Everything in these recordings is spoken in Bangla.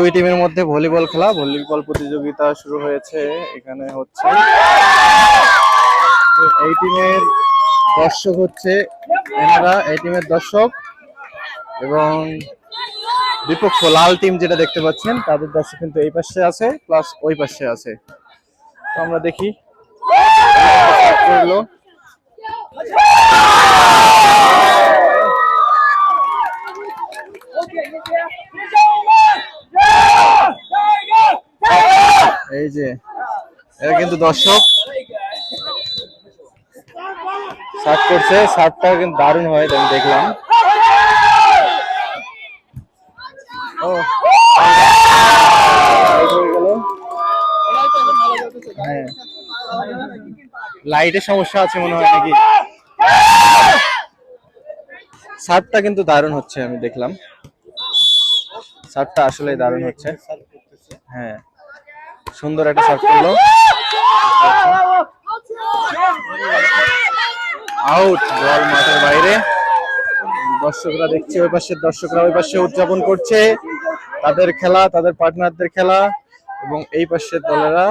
দুই টিমের মধ্যে ভলিবল খেলা, ভলিবল প্রতিযোগিতা শুরু হয়েছে। এখানে হচ্ছে এই টিমের দর্শক হচ্ছে এনারা, এই টিমের দর্শক এবং বিপক্ষ লাল টিম যেটা দেখতে পাচ্ছেন, তাদের দর্শক কিন্তু এই পাশে আছে প্লাস ওই পাশে আছে। তো আমরা দেখি। করল এই যে, এরা কিন্তু দর্শক। সার্ভ করছে সার্ভটা কিন্তু দারুণ হয় আমি দেখলাম। out হয়ে। লাইটের সমস্যা আছে মনে হয় নাকি? সার্ভটা কিন্তু দারুণ হচ্ছে, আমি দেখলাম। সার্ভটা আসলে দারুণ হচ্ছে। হ্যাঁ। সুন্দর একটা সার্ভ করল। আউট বল মাঠের বাইরে। দর্শকরা দেখছে, ওই পাশের দর্শকরা ওই পাশে উদযাপন করছে। তাদের খেলা, তাদের পার্টনারদের খেলা এবং এই পাশের দলেরা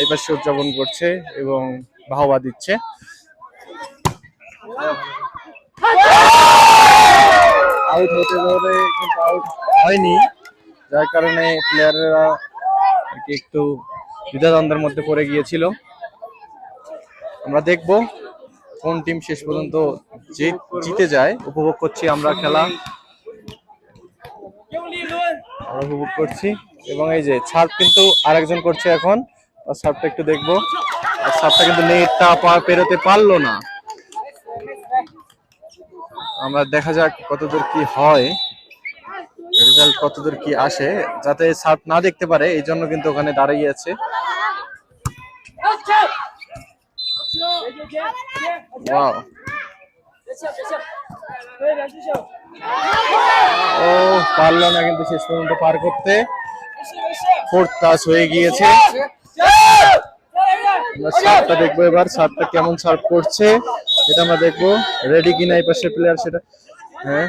এই পাশে উদযাপন করছে এবং বাহবা দিচ্ছে। আউট হতে ধরে কিন্তু আউট হয়নি, যার কারণে প্লেয়াররা আর কি একটু দ্বিধাদ্বন্দ্বের মধ্যে পড়ে গিয়েছিল। আমরা দেখব কোন টিম শেষ পর্যন্ত জিত- যায়। উপভোগ করছি আমরা খেলা। উপভোগ করছি। এবং এই যে সার্ভ কিন্তু আরেকজন করছে এখন। আর সার্ভটা একটু দেখব। আর সার্ভটা কিন্তু নেটটা পেরোতে পারল না। আমরা দেখা যাক কতদূর কি হয়। রেজাল্ট কতদূর কি আসে, যাতে সার্ভ না দেখতে পারে, এই জন্য কিন্তু ওখানে দাঁড়িয়ে আছে। ও, পারল না কিন্তু শেষ পর্যন্ত পার করতে। ফোর্থ টাচ হয়ে গিয়েছে। আমরা সার্ভটা দেখব এবার সার্ভটা কেমন সার্ভ করছে, এটা আমরা দেখব। রেডি কিনা এই পাশে প্লেয়ার সেটা? হ্যাঁ।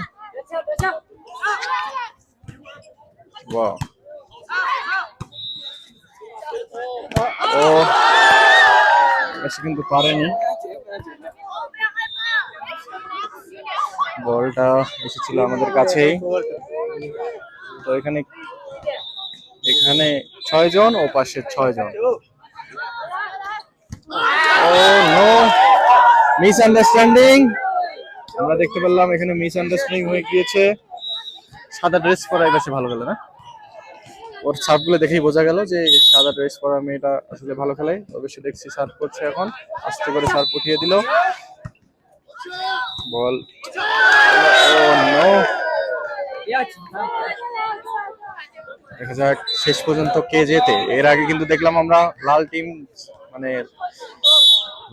ওয়াও ও এসে কিন্তু পারেনি। বলটা এসেছিল আমাদের কাছেই। তো এখানে এখানে ছয় জন ও পাশে ছয় জন। ও নো। মিস আন্ডারস্ট্যান্ডিং আমরা দেখতে পেলাম এখানে মিস আন্ডারস্ট্যান্ডিং হয়ে গিয়েছে। সাদা ড্রেস পরা বেশি ভালো গেল না? ওর সার্ভগুলো দেখেই বোঝা গেল যে সাদা ড্রেস পরা মেয়েটা আসলে ভালো খেলে। অবশ্যই দেখছি সার্ভ করছে এখন। আস্তে করে সার্ভ উঠিয়ে দিল। বল। দেখা যাক শেষ পর্যন্ত কে জেতে। এর আগে কিন্তু দেখলাম আমরা লাল টিম মানে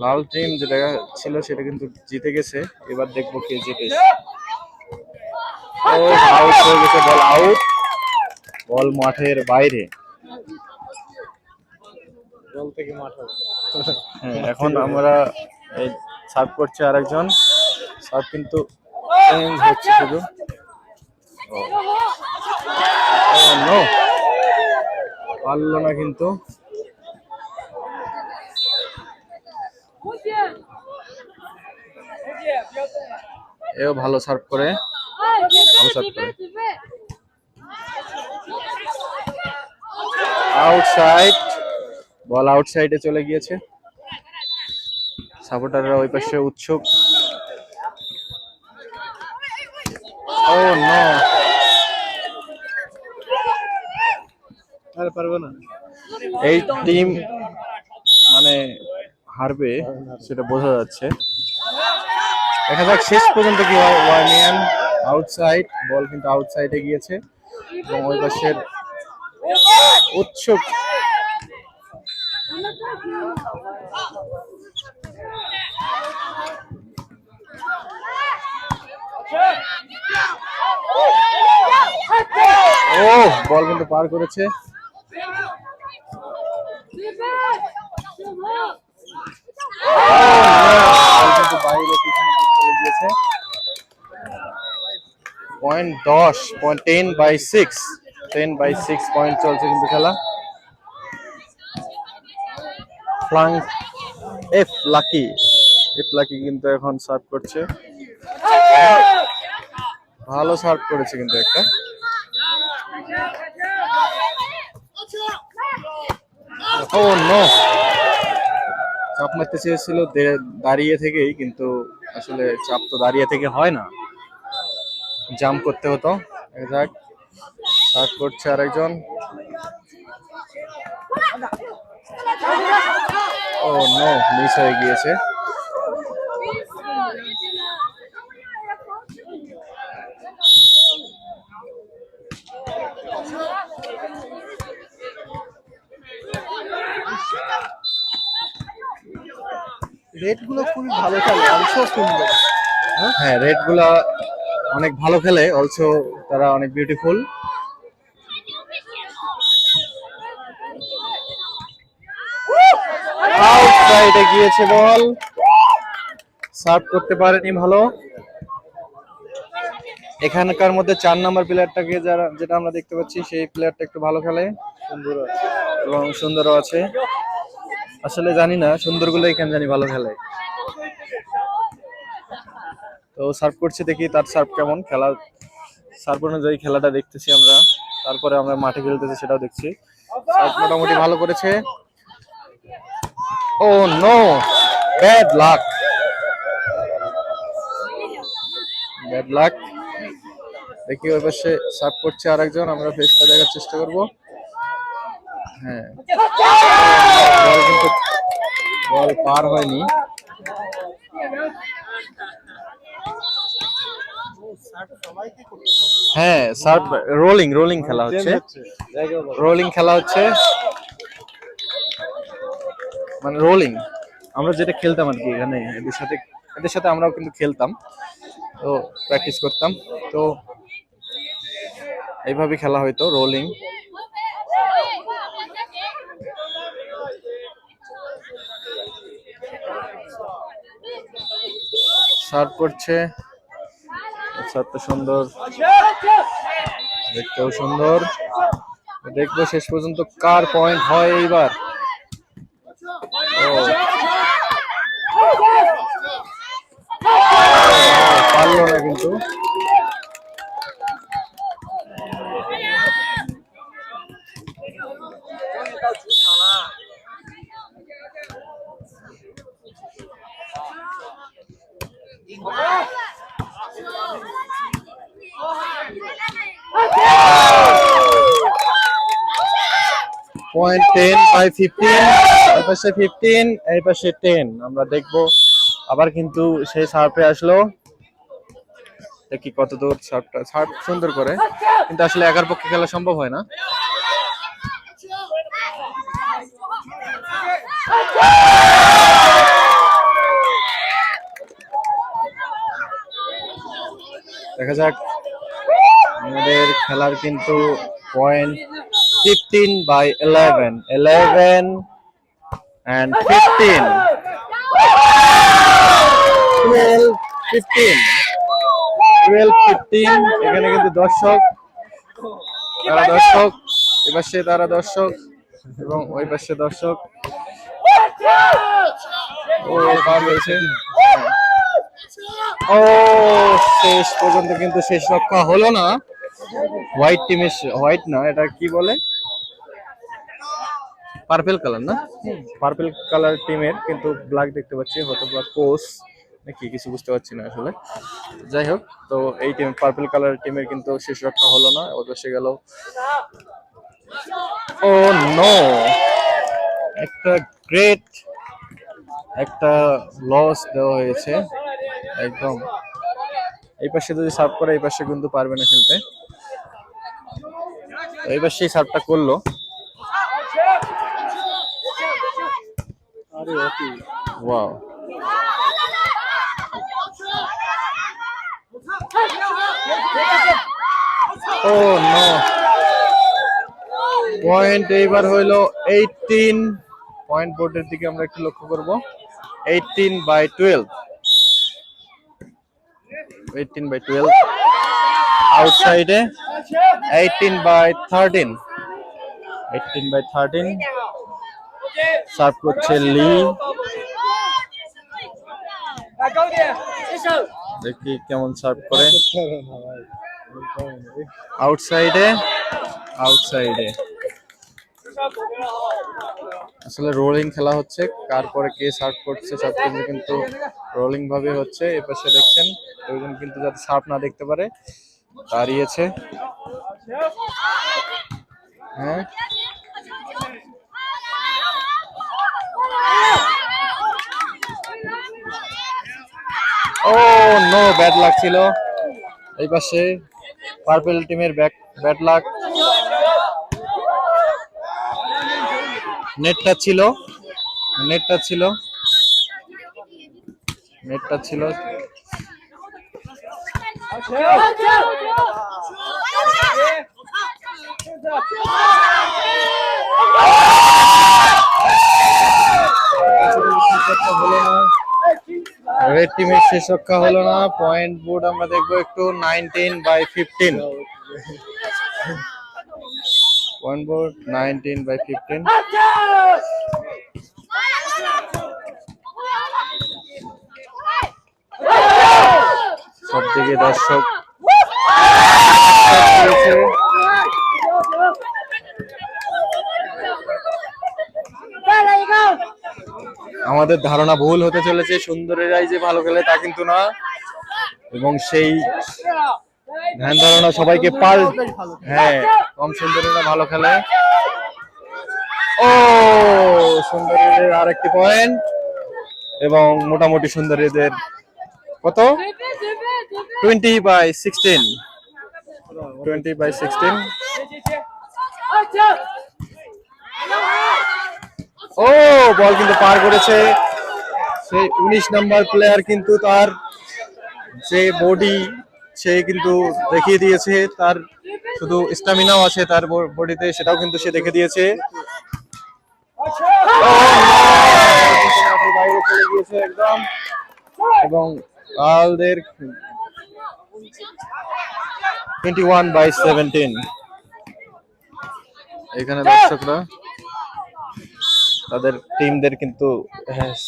লাল টিম যেটা ছিল সেটা কিন্তু জিতে গেছে। এবার দেখব কে জেতে। ও আউট হয়ে গেছে, বল আউট বল মাঠের বাইরে। বল থেকে মাঠ হ্যাঁ এখন আমরা এই সার্ভ করছে আরেকজন। সার্ভ কিন্তু চেঞ্জ হচ্ছে শুধু। পারল না কিন্তু। এও ভালো সার্ভ করে। ভালো সার্ভ করে। আউটসাইড বল আউটসাইডে চলে গিয়েছে। সাপোর্টাররা ওই পাশে উৎসুক। ও নো আরে পারব না। এই টিম মানে হারবে সেটা বোঝা যাচ্ছে। দেখা যাক শেষ পর্যন্ত কি হয়। ওয়ানিয়ান আউটসাইড বল কিন্তু আউটসাইডে গিয়েছে। এবং ওই পাশের উৎসুক। ও বল কিন্তু পার করেছে। পয়েন্ট দশ point ten by six ten by six point চলছে কিন্তু খেলা। ফ্লাং এফ লাকি এফ লাকি কিন্তু এখন সার্ভ করছে। ভালো সার্ভ করেছে কিন্তু একটা। ও চাপ মারতে চেয়েছিল দাঁড়িয়ে থেকেই কিন্তু আসলে চাপ তো দাঁড়িয়ে থেকে হয় না। জাম্প করতে হতো। যাক সার্ভ করছে আরেকজন। ও নো মিস হয়ে গিয়েছে। রেডগুলো খুবই ভালো খেলে অংশ সুন্দর। হ্যাঁ রেডগুলা অনেক ভালো খেলে অলসো তারা অনেক বিউটিফুল আউটসাইডে গিয়েছে বল। সার্ভ করতে পারেনি ভালো। এখানকার মধ্যে চার নাম্বার প্লেয়ারটাকে যারা, যেটা আমরা দেখতে পাচ্ছি, সেই প্লেয়ারটা একটু ভালো খেলে। সুন্দর এবং সুন্দরও আছে। আসলে জানি না, সুন্দরগুলো এখানে জানি ভালো খেলে। তো সার্ভ করছে দেখি তার সার্ভ কেমন। খেলা সার্ভ অনুযায়ী খেলাটা দেখতেছি আমরা। তারপরে আমরা মাঠে খেলতেছি সেটাও দেখছি। মোটামুটি ভালো করেছে। ও no bad luck bad luck দেখি ওই পাশে সার্ভ করছে আরেকজন আমরা ফেসটা দেখার চেষ্টা করব। হ্যাঁ। বল কিন্তু বল পার হয়নি। হ্যাঁ সার্ভ রোলিং রোলিং খেলা হচ্ছে। রোলিং খেলা হচ্ছে। মানে রোলিং আমরা যেটা খেলতাম আর কি এখানে, এদের সাথে এদের সাথে আমরাও কিন্তু খেলতাম। তো প্র্যাকটিস করতাম। তো এইভাবে খেলা হয়তো রোলিং সার্ভ করছে। সুন্দর। দেখতেও সুন্দর। দেখব শেষ পর্যন্ত কার পয়েন্ট হয় এইবার। পারল না কিন্তু পয়েন্ট টেন বাই ফিফটিন এই পাশে ফিফটিন এই পাশে টেন আমরা দেখব। আবার কিন্তু সেই সার্ফে আসলো। দেখি কত দূর সার্ফটা, সার্ফ সুন্দর করে। কিন্তু আসলে একার পক্ষে খেলা সম্ভব হয় না। দেখা যাক। আমাদের খেলার কিন্তু point fifteen by eleven eleven and fifteen twelve fifteen twelve fifteen এখানে কিন্তু দর্শক, তারা দর্শক সে তারা দর্শক, এবং ওই পাশে দর্শক। ও পার হয়েছে ও, শেষ পর্যন্ত কিন্তু শেষ রক্ষা হলো না। হোয়াইট টিমের হোয়াইট না, এটা কি বলে? পার্পেল কালার না? পার্পেল কালার টিমের কিন্তু ব্ল্যাক দেখতে পাচ্ছি, হয়তো বা কোচ নাকি কিছু বুঝতে পারছি না আসলে। যাই হোক, তো এই টিম পার্পেল কালার টিমের কিন্তু শেষ রক্ষা হলো না বসে গেল। ও নো একটা গ্রেট একটা লস দেওয়া হয়েছে, একদম। এই পাশে যদি সার্ভ করে, এই পাশে কিন্তু পারবে না খেলতে। এই পাশে সার্ভটা করল। ওয়াও ও নো পয়েন্ট এইবার হইল এইটিন পয়েন্ট বোর্ডের দিকে আমরা একটু লক্ষ্য করব। Eighteen by twelve eighteen by twelve আউটসাইডে eighteen by thirteen eighteen by thirteen serve করছে লি। দেখি কেমন সার্ভ করে। আউটসাইডে আউটসাইডে আসলে রোলিং খেলা হচ্ছে, কার পরে কে সার্ভ করছে সব কিছু কিন্তু রোলিং ভাবে হচ্ছে। এ পাশে দেখছেন, দুজন কিন্তু যাতে সার্ভ না দেখতে পারে, দাঁড়িয়েছে। হ্যাঁ। ও নো ব্যাড লাক ছিল। এই পাশে পার্পল টিমের ব্যাক ব্যাড লাক নেটটা ছিল। নেটটা ছিল। নেটটা ছিল। রেড টিমের শেষ রক্ষা হলো না। পয়েন্ট বোর্ড আমরা দেখব একটু nineteen by fifteen. Point board nineteen by fifteen. সব দিকে দর্শক দিয়েছে। আমাদের ধারণা ভুল হতে চলেছে, সুন্দরেরাই যে ভালো খেলে তা কিন্তু না। এবং সেই ধ্যান ধারণা সবাইকে পাল হ্যাঁ কম সুন্দরীরা ভালো খেলে। ও, সুন্দরীদের আরেকটি পয়েন্ট এবং মোটামুটি সুন্দরীদের কত? Twenty by sixteen twenty by sixteen ও, বল কিন্তু পার করেছে। সেই উনিশ নাম্বার প্লেয়ার কিন্তু তার যে বডি সে কিন্তু দেখিয়ে দিয়েছে। তার শুধু স্টামিনাও আছে তার বডিতে সেটাও কিন্তু সে দেখে দিয়েছে। এবং লালদের টোয়েন্টি ওয়ান বাই সেভেন্টিন এখানে দর্শকরা তাদের টিমদের কিন্তু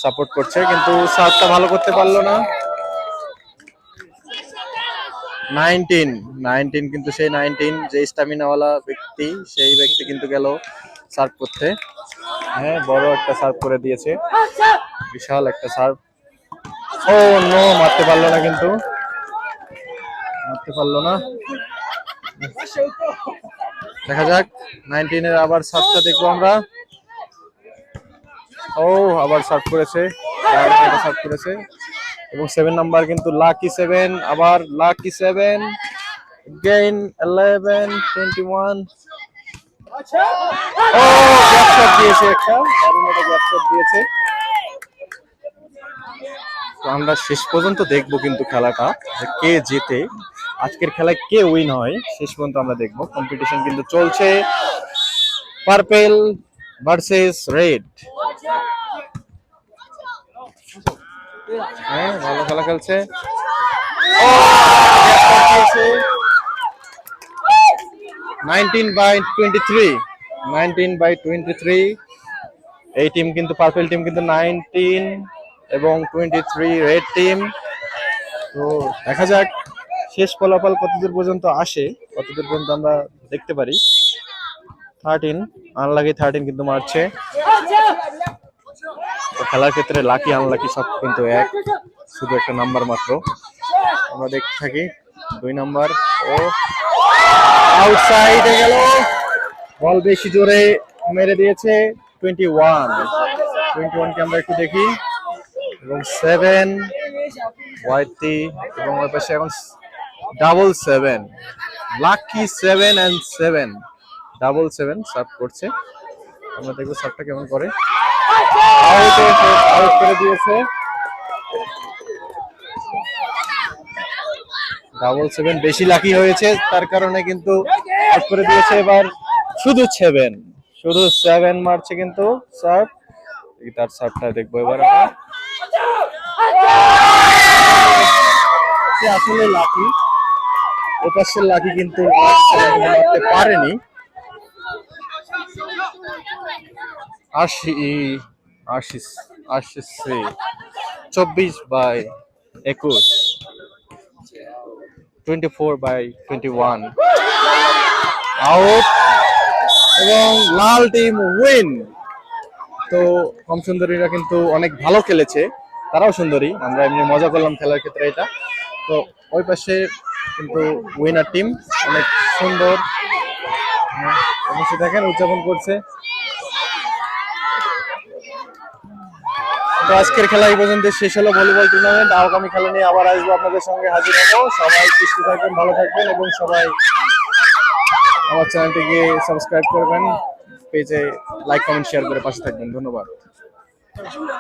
সাপোর্ট করছে। কিন্তু সার্ভটা ভালো করতে পারল না। নাইনটিন নাইনটিন কিন্তু সেই নাইনটিন যে স্টামিনাওয়ালা ব্যক্তি, সেই ব্যক্তি কিন্তু গেল সার্ভ করতে। হ্যাঁ বড় একটা সার্ভ করে দিয়েছে। বিশাল একটা সার্ভ ও নো মারতে পারল না কিন্তু। মারতে পারল না। দেখা যাক নাইনটিনের আবার সার্ভটা দেখব আমরা। ও, আবার সার্ভ করেছে। সার্ভ করেছে। এবং সেভেন নাম্বার কিন্তু লাকি সেভেন আবার lucky seven gain eleven twenty one ও গ্যাপ দিয়েছে একটা। দিয়েছে। তো আমরা শেষ পর্যন্ত দেখব কিন্তু খেলাটা কে জেতে। আজকের খেলায় কে উইন হয়, শেষ পর্যন্ত আমরা দেখব। কম্পিটিশন কিন্তু চলছে। পার্পেল ভার্সেস রেড হ্যাঁ ভালো খেলা খেলছে। Nineteen by twenty three nineteen by twenty three এই টিম কিন্তু পার্পেল টিম কিন্তু নাইনটিন এবং টোয়েন্টি থ্রি রেড টিম তো দেখা যাক, শেষ ফলাফল কতদূর পর্যন্ত আসে, কতদূর পর্যন্ত আমরা দেখতে পারি। থার্টিন আনলাকি থার্টিন কিন্তু মারছে। খেলার ক্ষেত্রে লাকি আনলাকি সব কিন্তু এক, শুধু একটা নাম্বার মাত্র। আমরা দেখতে থাকি, দুই নাম্বার ও। আউটসাইডে গেল। বল বেশি জোরে মেরে দিয়েছে টোয়েন্টি ওয়ান টোয়েন্টি ওয়ানকে আমরা একটু দেখি। এবং সেভেন ওয়াইটি এবং ওই পাশে এখন double seven lucky seven and seven double seven serve করছে। আমরা দেখব সার্ভটা কেমন করে। আউট করে দিয়েছে। ডাবল সেভেন বেশি লাকি হয়েছে, তার কারণে কিন্তু আউট করে দিয়েছে এবার শুধু সেভেন শুধু সেভেন মারছে কিন্তু সার্ভ তার সার্ভটা দেখব এবার আসলে লাকি ওপাশের লাকি কিন্তু মারতে পারেনি। আশি। আশি আশি চব্বিশ বাই একুশ twenty four by twenty one out এবং লাল টিম উইন তো কম সুন্দরীরা কিন্তু অনেক ভালো খেলেছে। তারাও সুন্দরী। আমরা এমনি মজা করলাম খেলার ক্ষেত্রে এটা। তো ওই পাশে কিন্তু উইনার টিম অনেক সুন্দর। হ্যাঁ, অবশ্যই দেখেন উদযাপন করছে। তো আজকের খেলা এই পর্যন্ত শেষ হলো ভলিবল টুর্নামেন্ট আগামী খেলা নিয়ে আবার আসব আপনাদের সঙ্গে হাজির হব। সবাই সুস্থ থাকবেন, ভালো থাকবেন এবং সবাই আমার চ্যানেলটিকে সাবস্ক্রাইব করবেন, পেজে লাইক কমেন্ট শেয়ার করে পাশে থাকবেন। ধন্যবাদ।